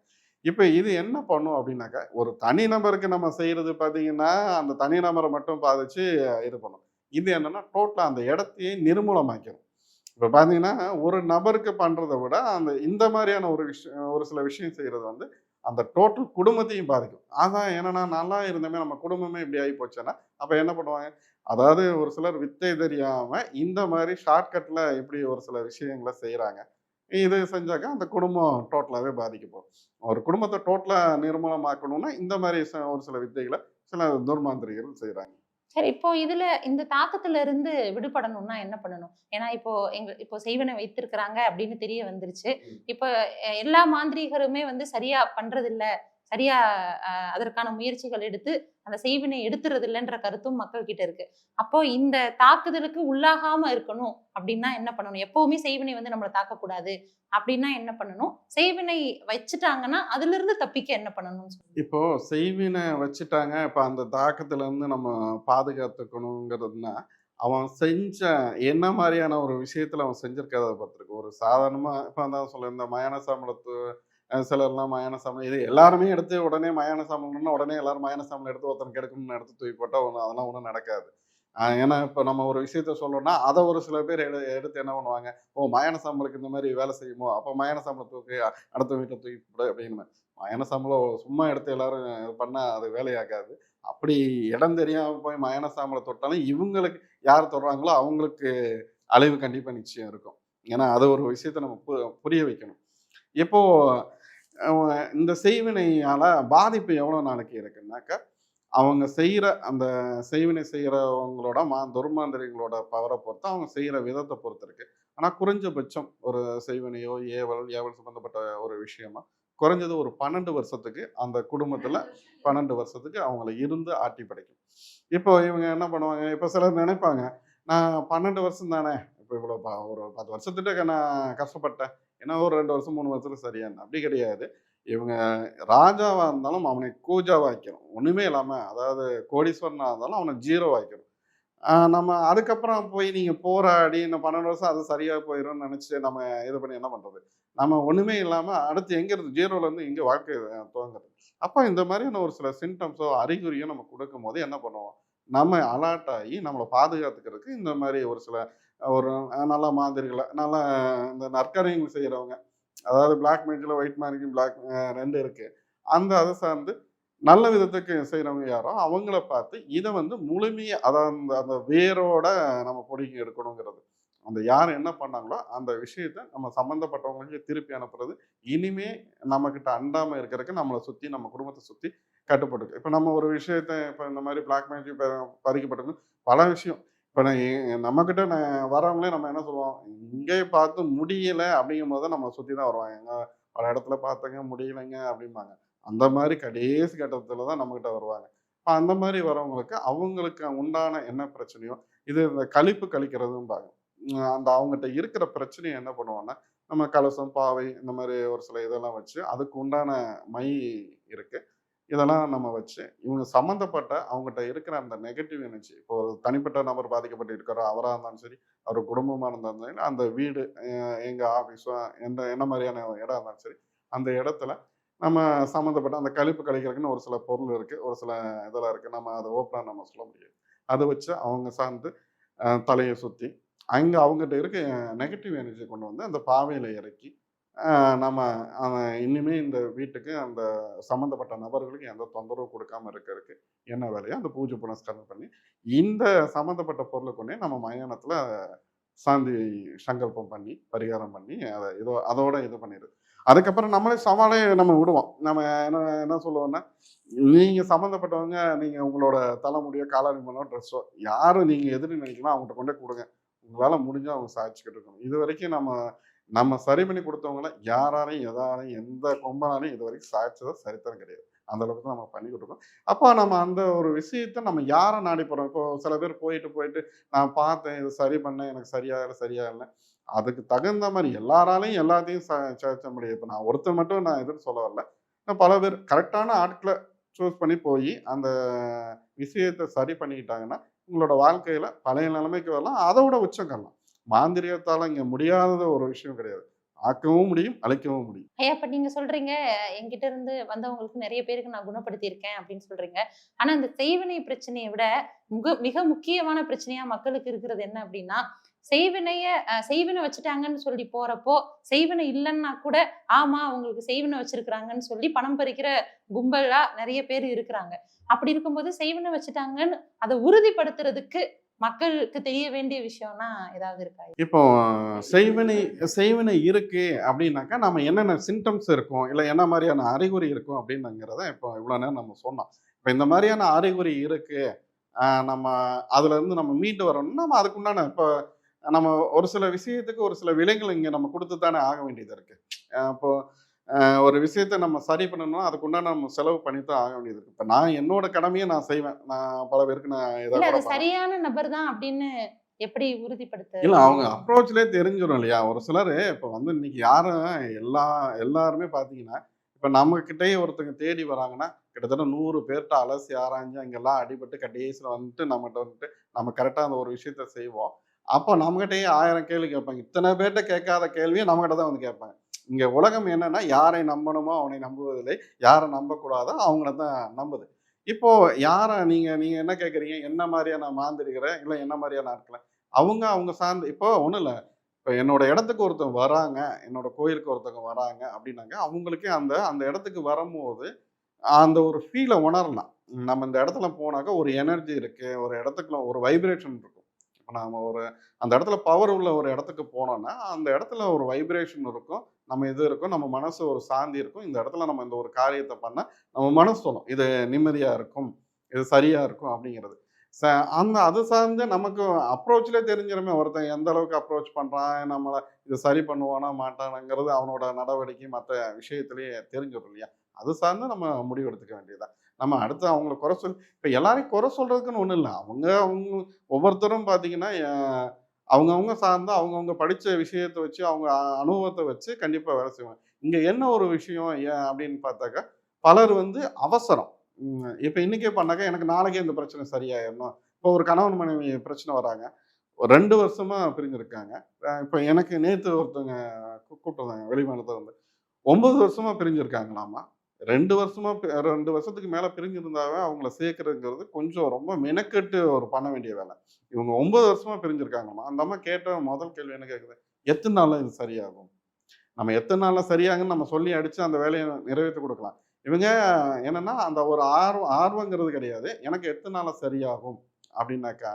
இப்போ இது என்ன பண்ணும் அப்படின்னாக்கா ஒரு தனிநபருக்கு நம்ம செய்கிறது பார்த்தீங்கன்னா அந்த தனிநபரை மட்டும் பாதிச்சு இது பண்ணும். இது என்னென்னா டோட்டலாக அந்த இடத்தையே நிர்மூலமாக்கிடும் இப்போ பார்த்தீங்கன்னா ஒரு நபருக்கு பண்ணுறதை விட அந்த இந்த மாதிரியான ஒரு விஷயம் ஒரு சில விஷயம் செய்கிறது வந்து அந்த டோட்டல் குடும்பத்தையும் பாதிக்கும். அதான் என்னன்னா நல்லா இருந்தமே நம்ம குடும்பமே இப்படி ஆகி போச்சுன்னா அப்போ என்ன பண்ணுவாங்க? அதாவது ஒரு சிலர் வித்தை தெரியாமல் இந்த மாதிரி ஷார்ட்கட்டில் இப்படி ஒரு சில விஷயங்களை செய்கிறாங்க இது செஞ்சாக்க அந்த குடும்பம் டோட்டலாகவே பாதிக்கப்படும். ஒரு குடும்பத்தை டோட்டலாக நிர்மூலமாக்கணும்னா இந்த மாதிரி ஒரு சில வித்தைகளை சில துர்மாந்திரிகள் செய்கிறாங்க சரி இப்போ இதுல இந்த தாக்கத்துல இருந்து விடுபடணும்னா என்ன பண்ணணும்? ஏன்னா இப்போ எங்க இப்போ செய்வனை வைத்திருக்கிறாங்க அப்படின்னு தெரிய வந்துருச்சு. இப்போ எல்லா மாந்திரிகருமே வந்து சரியா பண்றது இல்ல சரியா அதற்கான முயற்சிகள் எடுத்து அந்த செய்வினை எடுத்துறது இல்லைன்ற கருத்தும் மக்கள் கிட்ட இருக்கு. அப்போ இந்த தாக்குதலுக்கு உள்ளாகாம இருக்கணும் அப்படின்னா என்ன பண்ணணும்? எப்பவுமே செய்வினை வந்து நம்மளை தாக்கக்கூடாது அப்படின்னா என்ன பண்ணணும்? செய்வினை வச்சுட்டாங்கன்னா அதுல இருந்து தப்பிக்க என்ன பண்ணணும் இப்போ செய்வினை வச்சுட்டாங்க. இப்போ அந்த தாக்கத்துல இருந்து நம்ம பாதுகாத்துக்கணுங்கிறதுனா அவன் செஞ்ச என்ன மாதிரியான ஒரு விஷயத்துல அவன் செஞ்சிருக்கிறத பார்த்துருக்கு ஒரு சாதாரணமா இப்போ தான் சொல்ல இந்த மயான சாம்பலத்து சிலர்லாம் மயான சாமல் இது எல்லாருமே எடுத்து உடனே மயான சாமல்னா உடனே எல்லாரும் மயான சாமல் எடுத்து ஒருத்தன் கெடுக்கணும்னு எடுத்து தூக்கி போட்டால் ஒன்றும் அதெல்லாம் ஒன்றும் நடக்காது. ஏன்னா இப்போ நம்ம ஒரு விஷயத்த சொல்லணும்னா அதை ஒரு சில பேர் எடு எடுத்து என்ன பண்ணுவாங்க ஓ மயான சாம்பலுக்கு இந்த மாதிரி வேலை செய்யுமோ அப்போ மயான சாம்பலை தூக்கி அடுத்த வீட்டை தூக்கி போடு அப்படின்னு. மயான சம்பளம் சும்மா எடுத்து எல்லாரும் இது அது வேலையாகாது. அப்படி இடம் தெரியாமல் போய் மயான சாம்பலை தொட்டாலும் இவங்களுக்கு யார் தொடுறாங்களோ அவங்களுக்கு அழிவு கண்டிப்பாக நிச்சயம் இருக்கும். ஏன்னா அது ஒரு விஷயத்த நம்ம பு- புரிய வைக்கணும். இப்போது இந்த செய்வினையால் பாதிப்பு எவ்வளோ நாளைக்கு இருக்குன்னாக்கா அவங்க செய்கிற அந்த செய்வினை செய்கிறவங்களோட மா துர்மாந்திரிகளோட பவரை பொறுத்து அவங்க செய்கிற விதத்தை பொறுத்து இருக்குது ஆனால் குறைஞ்சபட்சம் ஒரு செய்வினையோ ஏவல் ஏவல் சம்மந்தப்பட்ட ஒரு விஷயமா குறைஞ்சது ஒரு பன்னெண்டு வருஷத்துக்கு அந்த குடும்பத்தில் பன்னெண்டு வருஷத்துக்கு அவங்கள இருந்து ஆட்டி படைக்கும். இப்போ இவங்க என்ன பண்ணுவாங்க? இப்போ சிலர் நினைப்பாங்க நான் பன்னெண்டு வருஷம் தானே இப்போ இவ்வளோ ஒரு பத்து வருஷத்துட்டு நான் கஷ்டப்பட்டேன் ஏன்னா ஒரு ரெண்டு வருஷம் மூணு வருஷத்துல சரியான அப்படி கிடையாது. இவங்க ராஜாவா இருந்தாலும் அவனை கூஜாவா வைக்கணும் ஒண்ணுமே இல்லாம அதாவது கோடீஸ்வரனா இருந்தாலும் அவனை ஜீரோ வைக்கணும் நம்ம அதுக்கப்புறம் போய் நீங்க போராடி இந்த பன்னெண்டு வருஷம் அது சரியா போயிடும்னு நினைச்சு நம்ம இது பண்ணி என்ன பண்றது? நம்ம ஒண்ணுமே இல்லாம அடுத்து எங்க இருந்து ஜீரோல இருந்து இங்க வாழ்க்கை துவங்குறது. அப்போ இந்த மாதிரியான ஒரு சில சிம்டம்ஸோ அறிகுறியோ நம்ம கொடுக்கும் போது என்ன பண்ணுவோம்? நம்ம அலர்ட் ஆகி நம்மளை பாதுகாத்துக்கிறதுக்கு இந்த மாதிரி ஒரு சில ஒரு நல்ல மாதிரிகளை நல்ல இந்த நற்கரியங்கள் செய்கிறவங்க அதாவது பிளாக் மேஜில் ஒயிட் மேரிக்கும் பிளாக் ரெண்டு இருக்குது அந்த அதை சார்ந்து நல்ல விதத்துக்கு செய்கிறவங்க யாரோ அவங்கள பார்த்து இதை வந்து முழுமையாக அதாவது அந்த அந்த வேரோட நம்ம பொடிக்கு எடுக்கணுங்கிறது. அந்த யார் என்ன பண்ணாங்களோ அந்த விஷயத்த நம்ம சம்மந்தப்பட்டவங்களுக்கு திருப்பி அனுப்புறது. இனிமே நம்மக்கிட்ட அண்டாமல் இருக்கிறதுக்கு நம்மளை சுற்றி நம்ம குடும்பத்தை சுற்றி கட்டுப்பட்டு இப்போ நம்ம ஒரு விஷயத்த இப்போ இந்த மாதிரி பிளாக் மேஜிக் பறிக்கப்பட்டது பல விஷயம். இப்போ நான் நம்மக்கிட்ட நான் வரவங்களே நம்ம என்ன சொல்லுவோம்? இங்கே பார்த்து முடியல அப்படிங்கும் போது நம்ம சுற்றி தான் வருவாங்க. எங்கே பல இடத்துல பார்த்தங்க முடியலைங்க அப்படிம்பாங்க. அந்த மாதிரி கடைசி கட்டத்தில் தான் நம்மக்கிட்ட வருவாங்க. இப்போ அந்த மாதிரி வரவங்களுக்கு அவங்களுக்கு உண்டான என்ன பிரச்சனையோ இது இந்த கழிப்பு கழிக்கிறதும்பாங்க. அந்த அவங்ககிட்ட இருக்கிற பிரச்சனையை என்ன பண்ணுவோன்னா நம்ம கலசம் பாவை இந்த மாதிரி ஒரு சில இதெல்லாம் வச்சு அதுக்கு உண்டான மை இருக்குது இதெல்லாம் நம்ம வச்சு இவங்க சம்மந்தப்பட்ட அவங்ககிட்ட இருக்கிற அந்த நெகட்டிவ் எனர்ஜி இப்போ ஒரு தனிப்பட்ட நபர் பாதிக்கப்பட்டு இருக்கிற அவராக இருந்தாலும் சரி அவர் குடும்பமாக இருந்தாலும் சரி அந்த வீடு எங்கள் ஆஃபீஸோ எந்த என்ன மாதிரியான இடம் இருந்தாலும் சரி அந்த இடத்துல நம்ம சம்மந்தப்பட்ட அந்த கழிப்பு கழிக்கிறதுக்குன்னு ஒரு சில பொருள் இருக்குது ஒரு சில இதெல்லாம் இருக்குது நம்ம அதை ஓப்பனாக நம்ம சொல்ல முடியாது. அதை வச்சு அவங்க சார்ந்து தலையை சுற்றி அங்கே அவங்ககிட்ட இருக்க நெகட்டிவ் எனர்ஜி கொண்டு வந்து அந்த பாவையில் இறக்கி நம்ம அவன் இனிமே இந்த வீட்டுக்கு அந்த சம்மந்தப்பட்ட நபர்களுக்கு எந்த தொந்தரவும் கொடுக்காம இருக்கிறதுக்கு என்ன வேலையோ அந்த பூஜை புனஸ்காரம் பண்ணி இந்த சம்மந்தப்பட்ட பொருளை கொண்டே நம்ம மயானத்தில் சாந்தி சங்கல்பம் பண்ணி பரிகாரம் பண்ணி அதை இதோ அதோட இது பண்ணிடுது அதுக்கப்புறம் நம்மளே சவாலே நம்ம விடுவோம். நம்ம என்ன என்ன சொல்லுவோம்னா நீங்கள் சம்மந்தப்பட்டவங்க நீங்கள் உங்களோட தலைமுடியோ காலாணிமனோ ட்ரெஸ்ஸோ யாரும் நீங்கள் எதிரி நினைக்கலாம் அவங்ககிட்ட கொண்டே கொடுங்க. உங்களால் முடிஞ்சால் அவங்க சாதிச்சுக்கிட்டு இருக்கணும். இது வரைக்கும் நம்ம நம்ம சரி பண்ணி கொடுத்தவங்கள யாராலையும் எதாலையும் எந்த கொம்பனாலையும் இது வரைக்கும் சாய்ச்சதோ சரித்திரம் கிடையாது. அந்த அளவுக்கு நம்ம பண்ணி கொடுக்கோம் அப்போ நம்ம அந்த ஒரு விஷயத்த நம்ம யாரை நாடி போகிறோம் இப்போ சில பேர் போயிட்டு போயிட்டு நான் பார்த்தேன் இது சரி பண்ணேன் எனக்கு சரியாகல சரியாகல இல்லை அதுக்கு தகுந்த மாதிரி எல்லாராலையும் எல்லாத்தையும் ச- சேர்த்த முடியாது. இப்போ நான் ஒருத்தர் மட்டும் நான் எதுவும் சொல்ல வரல. பல பேர் கரெக்டான ஆட்களை சூஸ் பண்ணி போய் அந்த விஷயத்தை சரி பண்ணிக்கிட்டாங்கன்னா உங்களோட வாழ்க்கையில் பழைய நிலைமைக்கு வரலாம். அதை விட உச்சம் கரலாம் மாந்திரிகத்தால இங்க முடியாதது ஒரு விஷயம் கிடையாது. ஆக்கவும் முடியும் அழைக்கவும் முடியும். ஐயா இப்ப நீங்க சொல்றீங்க என்கிட்ட இருந்து வந்தவங்களுக்கு நிறைய பேருக்கு நான் குணப்படுத்தியிருக்கேன் அப்படின்னு சொல்றீங்க. ஆனா இந்த செய்வினை பிரச்சனையை விட மிக மிக முக்கியமான பிரச்சனையா மக்களுக்கு இருக்கிறது என்ன அப்படின்னா செய்வினைய செய்வினை வச்சுட்டாங்கன்னு சொல்லி போறப்போ செய்வினை இல்லைன்னா கூட ஆமா அவங்களுக்கு செய்வினை வச்சிருக்கிறாங்கன்னு சொல்லி பணம் பறிக்கிற கும்பலா நிறைய பேர் இருக்கிறாங்க. அப்படி இருக்கும்போது செய்வினை வச்சுட்டாங்கன்னு அதை உறுதிப்படுத்துறதுக்கு மக்களுக்கு தெரிய வேண்டிய விஷயம்னா ஏதாவது இருக்கா? இப்போ செய்வினை செய்வினை இருக்கு அப்படின்னாக்கா நம்ம என்னென்ன சிம்டம்ஸ் இருக்கும்? இல்லை என்ன மாதிரியான அறிகுறி இருக்கும் அப்படின்னுங்கிறத இப்போ இவ்வளோ நேரம் நம்ம சொன்னோம். இப்போ இந்த மாதிரியான அறிகுறி இருக்கு. ஆஹ் நம்ம அதுல இருந்து நம்ம மீண்டு வரணும்னா நம்ம அதுக்குண்டான இப்போ நம்ம ஒரு சில விஷயத்துக்கு ஒரு சில விலைகள் இங்கே நம்ம கொடுத்து தானே ஆக வேண்டியது இருக்கு. இப்போ ஒரு விஷயத்தை நம்ம சரி பண்ணணும்னா அதுக்குண்டான நம்ம செலவு பண்ணி தான் ஆக வேண்டியது இருக்கு. இப்போ நான் என்னோட கடமையை நான் செய்வேன். நான் பல பேருக்கு நான் ஏதாவது சரியான நபர் தான் அப்படின்னு எப்படி உறுதிப்படுத்த? இல்ல அவங்க அப்ரோச்லேயே தெரிஞ்சிடும் இல்லையா? ஒரு சிலர் இப்போ வந்து இன்னைக்கு யாரும் எல்லா எல்லாருமே பார்த்தீங்கன்னா இப்போ நம்ம கிட்டயே ஒருத்தங்க தேடி வராங்கன்னா கிட்டத்தட்ட நூறு பேர்கிட்ட அலசி ஆராய்ஞ்சு அங்கெல்லாம் அடிபட்டு கடைசியில் வந்துட்டு நம்மகிட்ட வந்துட்டு நம்ம கரெக்டாக அந்த ஒரு விஷயத்த செய்வோம். அப்போ நம்மகிட்டயே ஆயிரம் கேள்வி கேட்பாங்க. இத்தனை பேர்கிட்ட கேட்காத கேள்வியை நம்மகிட்ட தான் வந்து கேட்பாங்க. இங்கே உலகம் என்னன்னா யாரை நம்பணுமோ அவனை நம்புவதில்லை. யாரை நம்பக்கூடாதோ அவங்கள தான் நம்புது. இப்போ யாரை நீங்க நீங்க என்ன கேட்குறீங்க என்ன மாதிரியா நான் மாந்திருக்கிறேன்? இல்லை என்ன மாதிரியா நான் இருக்கிறேன் அவங்க அவங்க சார்ந்து இப்போ ஒன்றும் இல்லை. இப்போ என்னோட இடத்துக்கு ஒருத்தவங்க வராங்க என்னோட கோயிலுக்கு ஒருத்தவங்க வராங்க அப்படின்னாங்க அவங்களுக்கே அந்த அந்த இடத்துக்கு வரும்போது அந்த ஒரு ஃபீலை உணரலாம். நம்ம இந்த இடத்துல போனாக்கா ஒரு எனர்ஜி இருக்கு ஒரு இடத்துக்குள்ள ஒரு வைப்ரேஷன் இருக்கும். இப்போ நாம் ஒரு அந்த இடத்துல பவர் உள்ள ஒரு இடத்துக்கு போனோம்னா அந்த இடத்துல ஒரு வைப்ரேஷன் இருக்கும். நம்ம இது இருக்கும் நம்ம மனசு ஒரு சாந்தி இருக்கும். இந்த இடத்துல நம்ம இந்த ஒரு காரியத்தை பண்ணால் நம்ம மனசு சொல்லும் இது நிம்மதியாக இருக்கும் இது சரியாக இருக்கும் அப்படிங்கிறது. ச அந்த அது சார்ந்து நமக்கு அப்ரோச்லேயே தெரிஞ்சிருமே ஒருத்தன் எந்த அளவுக்கு அப்ரோச் பண்ணுறான் நம்மளை இது சரி பண்ணுவானா மாட்டானுங்கிறது அவனோட நடவடிக்கை மற்ற விஷயத்துலேயே தெரிஞ்சிடும் இல்லையா? அது சார்ந்து நம்ம முடிவு எடுத்துக்க வேண்டியதுதான். நம்ம அடுத்து அவங்கள குறை சொல் இப்போ எல்லாரையும் குறை சொல்கிறதுக்குன்னு ஒன்றும் இல்லை. அவங்க அவங்க ஒவ்வொருத்தரும் பார்த்தீங்கன்னா அவங்கவுங்க சார்ந்து அவங்கவுங்க படித்த விஷயத்தை வச்சு அவங்க அனுபவத்தை வச்சு கண்டிப்பாக வேலை செய்வாங்க. இங்கே என்ன ஒரு விஷயம் ஏன் அப்படின்னு பார்த்தாக்கா பலர் வந்து அவசரம். இப்போ இன்றைக்கே பண்ணாக்கா எனக்கு நாளைக்கே இந்த பிரச்சனை சரியாயிடணும் இப்போ ஒரு கணவன் மனைவி பிரச்சனை வராங்க. ரெண்டு வருஷமாக பிரிஞ்சிருக்காங்க இப்போ எனக்கு நேற்று ஒருத்தவங்க கூப்பிட்டு வந்தாங்க வெளிமாநிலத்தில் வந்து ஒன்பது வருஷமாக பிரிஞ்சிருக்காங்களாமா ரெண்டு வருஷமா ரெண்டு வருஷத்துக்கு மேலே பிரிஞ்சிருந்தாவே அவங்கள சேர்க்கறதுங்கிறது கொஞ்சம் ரொம்ப மெனக்கெட்டு ஒரு பண்ண வேண்டிய வேலை. இவங்க ஒன்பது வருஷமா பிரிஞ்சிருக்காங்கம்மா. அந்த அம்மா கேட்ட முதல் கேள்வி என்ன கேட்குது எத்தனை நாளில் இது சரியாகும்? நம்ம எத்தனை நாளில் சரியாகுன்னு நம்ம சொல்லி அடித்து அந்த வேலையை நிறைவேற்றி கொடுக்கலாம். இவங்க என்னென்னா அந்த ஒரு ஆர்வம் ஆர்வங்கிறது கிடையாது. எனக்கு எத்தனை நாளில் சரியாகும்? அப்படின்னாக்கா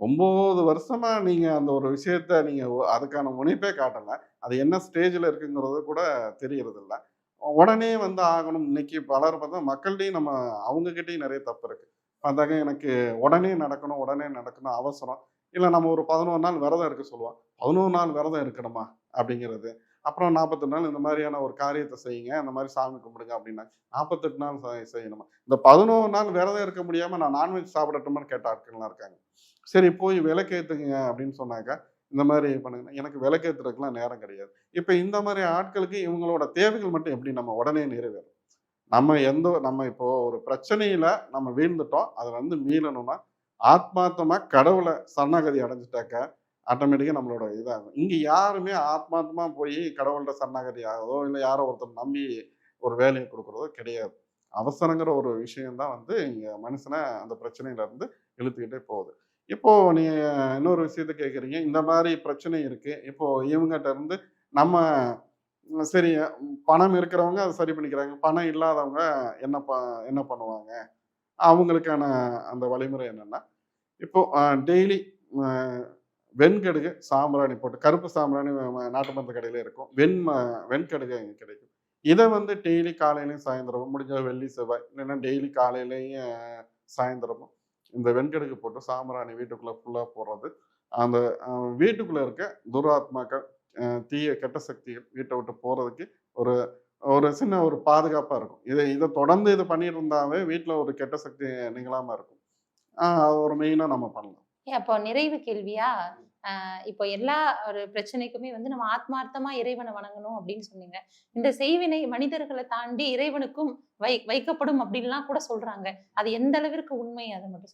ஒம்பது வருஷமா நீங்கள் அந்த ஒரு விஷயத்த நீங்கள் அதுக்கான முனைப்பே காட்டலை. அது என்ன ஸ்டேஜில் இருக்குங்கிறது கூட தெரியறதில்லை. உடனே வந்து ஆகணும். இன்னைக்கு பலர் பார்த்தா மக்கள்கிட்டையும் நம்ம அவங்க நிறைய தப்பு இருக்கு. பார்த்தாக்க எனக்கு உடனே நடக்கணும் உடனே நடக்கணும் அவசரம். இல்லை நம்ம ஒரு பதினோரு நாள் விரதம் இருக்க சொல்லுவோம். பதினோரு நாள் விரதம் இருக்கணுமா? அப்படிங்கிறது. அப்புறம் நாற்பத்தெட்டு நாள் இந்த மாதிரியான ஒரு காரியத்தை செய்யுங்க. இந்த மாதிரி சாமி கும்பிடுங்க அப்படின்னா நாற்பத்தெட்டு நாள் செய்யணுமா? இந்த பதினோரு நாள் விரதம் இருக்க முடியாமல் நான் நான்வெஜ் சாப்பிடட்டுமான்னு கேட்ட ஆட்கள்லாம் இருக்காங்க. சரி போய் விளக்கேத்துங்க அப்படின்னு சொன்னாக்கா இந்த மாதிரி பண்ணுங்க எனக்கு விளக்கேற்றுறதுக்குலாம் நேரம் கிடையாது. இப்போ இந்த மாதிரி ஆட்களுக்கு இவங்களோட தேவைகள் மட்டும் எப்படி நம்ம உடனே நிறைவேறும்? நம்ம எந்த நம்ம இப்போ ஒரு பிரச்சனையில நம்ம வீழ்ந்துட்டோம் அதை வந்து மீளணும்னா ஆத்மார்த்தமாக கடவுளை சரணாகதி அடைஞ்சிட்டாக்க ஆட்டோமேட்டிக்காக நம்மளோட இதாகும். இங்கே யாருமே ஆத்மார்த்தமாக போய் கடவுள்கிட்ட சரணாகதி ஆகுதோ இல்லை யாரோ ஒருத்தர் நம்பி ஒரு வேலையை கொடுக்குறதோ கிடையாது. அவசரங்கிற ஒரு விஷயம்தான் வந்து இங்கே மனுஷனை அந்த பிரச்சனையில இருந்து இழுத்துக்கிட்டே போகுது. இப்போ நீ இன்னொரு விஷயத்த கேட்குறீங்க. இந்த மாதிரி பிரச்சனை இருக்கு. இப்போ இவங்ககிட்ட இருந்து நம்ம சரி பணம் இருக்கிறவங்க அதை சரி பண்ணிக்கிறாங்க. பணம் இல்லாதவங்க என்ன ப என்ன பண்ணுவாங்க? அவங்களுக்கான அந்த வழிமுறை என்னென்னா இப்போ டெய்லி வெண்கடுகு சாம்பிராணி போட்டு கருப்பு சாம்பிராணி நாட்டு மருந்து கடையில் இருக்கும். வெண் ம- வெண்கடுகு இங்க கிடைக்கும். இதை வந்து டெய்லி காலையிலையும் சாயந்தரமும் முடிஞ்ச வெள்ளி செவ்வாய் இல்லைன்னா டெய்லி காலையிலையும் சாயந்தரமும் இந்த வெண்கடுக்கு போட்டு சாம்பிராணி வீட்டுக்குள்ள ஃபுல்லாக போடுறது. அந்த வீட்டுக்குள்ள இருக்க துராத்மாக்கள் தீய கெட்ட சக்திகள் வீட்டை விட்டு போறதுக்கு ஒரு ஒரு சின்ன ஒரு பாதுகாப்பாக இருக்கும். இதை இதை தொடர்ந்து இது பண்ணிட்டு இருந்தாவே வீட்டில் ஒரு கெட்ட சக்தி நிகழாம இருக்கும். ஆஹ் அது ஒரு மெயினாக நம்ம பண்ணலாம். ஏன் அப்போ நிறைவு கேள்வியா? ஆஹ் இப்போ எல்லா ஒரு பிரச்சனைக்குமே வந்து நம்ம ஆத்மார்த்தமா இறைவனை வணங்கணும் அப்படின்னு சொன்னீங்க. இந்த செய்வினை மனிதர்களை தாண்டி இறைவனுக்கும் வை வைக்கப்படும் அப்படின்லாம் கூட சொல்றாங்க. அது எந்த அளவிற்கு உண்மை? அதை மட்டும்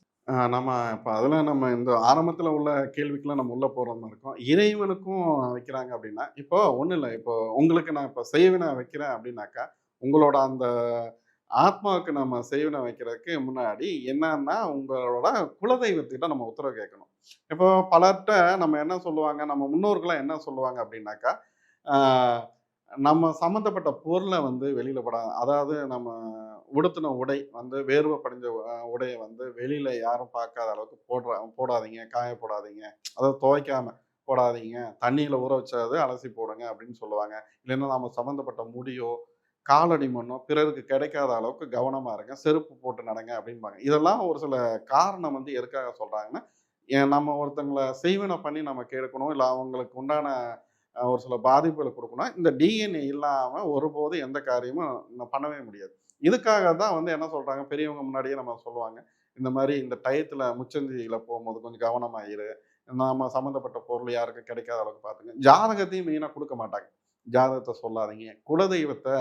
நம்ம இப்போ அதில் நம்ம இந்த ஆரம்பத்தில் உள்ள கேள்விக்கெலாம் நம்ம உள்ளே போகிற மாதிரி இருக்கும். இறைவனுக்கும் வைக்கிறாங்க அப்படின்னா இப்போ ஒன்றும் இல்லை. இப்போ உங்களுக்கு நான் இப்போ செய்வினை வைக்கிறேன் அப்படின்னாக்கா உங்களோட அந்த ஆத்மாவுக்கு நம்ம செய்வினை வைக்கிறதுக்கு முன்னாடி என்னன்னா உங்களோட குலதெய்வத்திட்ட நம்ம உத்தரவு கேட்கணும். இப்போ பலர்கிட்ட நம்ம என்ன சொல்லுவாங்க நம்ம முன்னோர்கள்லாம் என்ன சொல்லுவாங்க அப்படின்னாக்கா நம்ம சம்மந்தப்பட்ட பொருளை வந்து வெளியில் பட அதாவது நம்ம உடுத்தின உடை வந்து வேர்வை படிஞ்ச உடையை வந்து வெளியில் யாரும் பார்க்காத அளவுக்கு போடுற போடாதீங்க காய போடாதீங்க. அதாவது துவைக்காம போடாதீங்க. தண்ணியில் ஊற வச்சது அலசி போடுங்க அப்படின்னு சொல்லுவாங்க. இல்லைன்னா நம்ம சம்மந்தப்பட்ட முடியோ காலடி மண்ணோ பிறருக்கு கிடைக்காத அளவுக்கு கவனமாக இருங்க. செருப்பு போட்டு நடங்க அப்படிம்பாங்க. இதெல்லாம் ஒரு சில காரணம் வந்து எதுக்காக சொல்கிறாங்கன்னா ஏன் நம்ம ஒருத்தங்களை செய்வினை பண்ணி நம்ம கேட்கணும். இல்லை அவங்களுக்கு உண்டான ஒரு சில பாதிப்புகளை கொடுக்கணும் இந்த டிஎன்ஏ இல்லாமல் ஒருபோதும் எந்த காரியமும் நம்ம பண்ணவே முடியாது. இதுக்காக தான் வந்து என்ன சொல்கிறாங்க பெரியவங்க முன்னாடியே நம்ம சொல்லுவாங்க இந்த மாதிரி இந்த டயத்தில் முச்சந்தியில் போகும்போது கொஞ்சம் கவனமா நாம் சம்மந்தப்பட்ட பொருள் யாருக்கும் கிடைக்காத அளவுக்கு பார்த்துங்க ஜாதகத்தையும் மெயினாக கொடுக்க மாட்டாங்க. ஜாதகத்தை சொல்லாதீங்க. குலதெய்வத்தை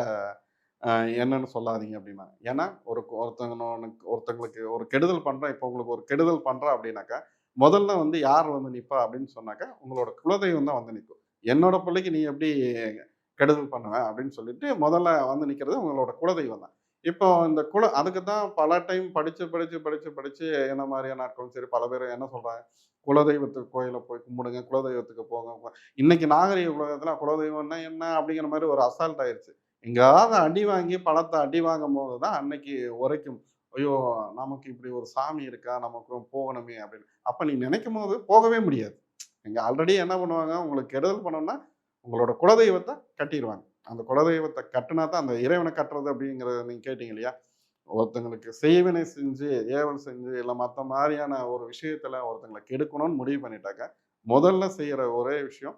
என்னன்னு சொல்லாதீங்க அப்படின்னா ஏன்னா ஒரு ஒருத்தவனுக்கு ஒருத்தங்களுக்கு ஒரு கெடுதல் பண்ணுறேன் இப்போ உங்களுக்கு ஒரு கெடுதல் பண்ணுறேன் அப்படின்னாக்கா முதல்ல வந்து யார் வந்து நிற்பா அப்படின்னு சொன்னாக்கா உங்களோட குலதெய்வம் தான் வந்து நிற்கும் என்னோட பிள்ளைக்கு நீ எப்படி கெடுதல் பண்ணுவ அப்படின்னு சொல்லிட்டு முதல்ல வந்து நிற்கிறது உங்களோட குலதெய்வம் தான். இப்போ இந்த குல அதுக்கு தான் பல டைம் படித்து படித்து படித்து படித்து என்ன மாதிரியான நாட்களும் சரி பல பேர் என்ன சொல்கிறாங்க குலதெய்வத்துக்கு கோயிலை போய் கும்பிடுங்க குலதெய்வத்துக்கு போங்க. இன்னைக்கு நாகரிக உலகத்தில் குலதெய்வம்னா என்ன? அப்படிங்கிற மாதிரி ஒரு அசால்ட் ஆயிடுச்சு எங்கேயாவது அடி வாங்கி பழத்தை அடி வாங்கும் போது தான் அன்னைக்கு உரைக்கும். ஐயோ நமக்கு இப்படி ஒரு சாமி இருக்கா? நமக்கு போகணுமே அப்படின்னு. அப்போ நீ நினைக்கும் போது போகவே முடியாது. நீங்கள் ஆல்ரெடி என்ன பண்ணுவாங்க? உங்களுக்கு கெடுதல் பண்ணோம்னா உங்களோட குலதெய்வத்தை கட்டிடுவாங்க அந்த குலதெய்வத்தை கட்டினா தான் அந்த இறைவனை கட்டுறது அப்படிங்கிறத நீங்கள் கேட்டீங்க இல்லையா? ஒருத்தங்களுக்கு செய்வினை செஞ்சு ஏவல் செஞ்சு இல்லை மற்ற மாதிரியான ஒரு விஷயத்துல ஒருத்தங்களை கெடுக்கணும்னு முடிவு பண்ணிட்டாக்க முதல்ல செய்கிற ஒரே விஷயம்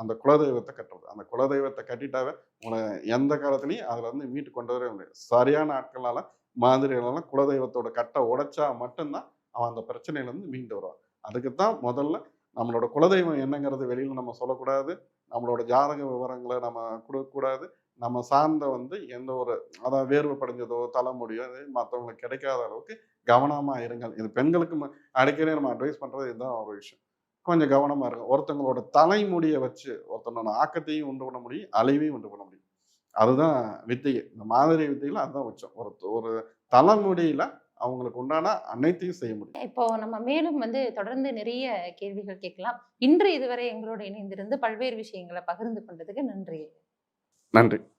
அந்த குலதெய்வத்தை கட்டுறது. அந்த குலதெய்வத்தை கட்டிட்டாவே உங்களை எந்த காலத்துலையும் அதில் வந்து மீட்டு கொண்டு வரவே முடியாது. சரியான ஆட்களால் மாதிரிகளெல்லாம் குலதெய்வத்தோட கட்டை உடைச்சா மட்டும்தான் அவன் அந்த பிரச்சனையிலேருந்து மீண்டு வருவான். அதுக்கு தான் முதல்ல நம்மளோட குலதெய்வம் என்னங்கிறது வெளியில நம்ம சொல்லக்கூடாது. நம்மளோட ஜாதக விவரங்களை நம்ம கொடுக்கக்கூடாது. நம்ம சார்ந்த வந்து எந்த ஒரு அதாவது வேர்வை படைஞ்சதோ தலைமுடியோ அது மற்றவங்களுக்கு கிடைக்காத அளவுக்கு கவனமாக இருங்கள். இது பெண்களுக்கு ம- அடிக்கடி நம்ம அட்வைஸ் பண்ணுறது இதுதான் ஒரு விஷயம். கொஞ்சம் கவனமாக இருக்கும் ஒருத்தவங்களோட தலைமுடியை வச்சு ஒருத்தனோட ஆக்கத்தையும் உண்டு பண்ண முடியும் அழிவையும் உண்டு பண்ண முடியும். அதுதான் வித்தையை. இந்த மாதிரி வித்தையில் அதுதான் வச்சோம் ஒரு ஒரு தலைமுடியில் அவங்களுக்கு உண்டான அனைத்தையும் செய்ய முடியும். இப்போ நம்ம மேலும் வந்து தொடர்ந்து நிறைய கேள்விகள் கேட்கலாம். இன்று இதுவரை எங்களோட இணைந்திருந்து பல்வேறு விஷயங்களை பகிர்ந்து கொண்டதுக்கு நன்றி. நன்றி.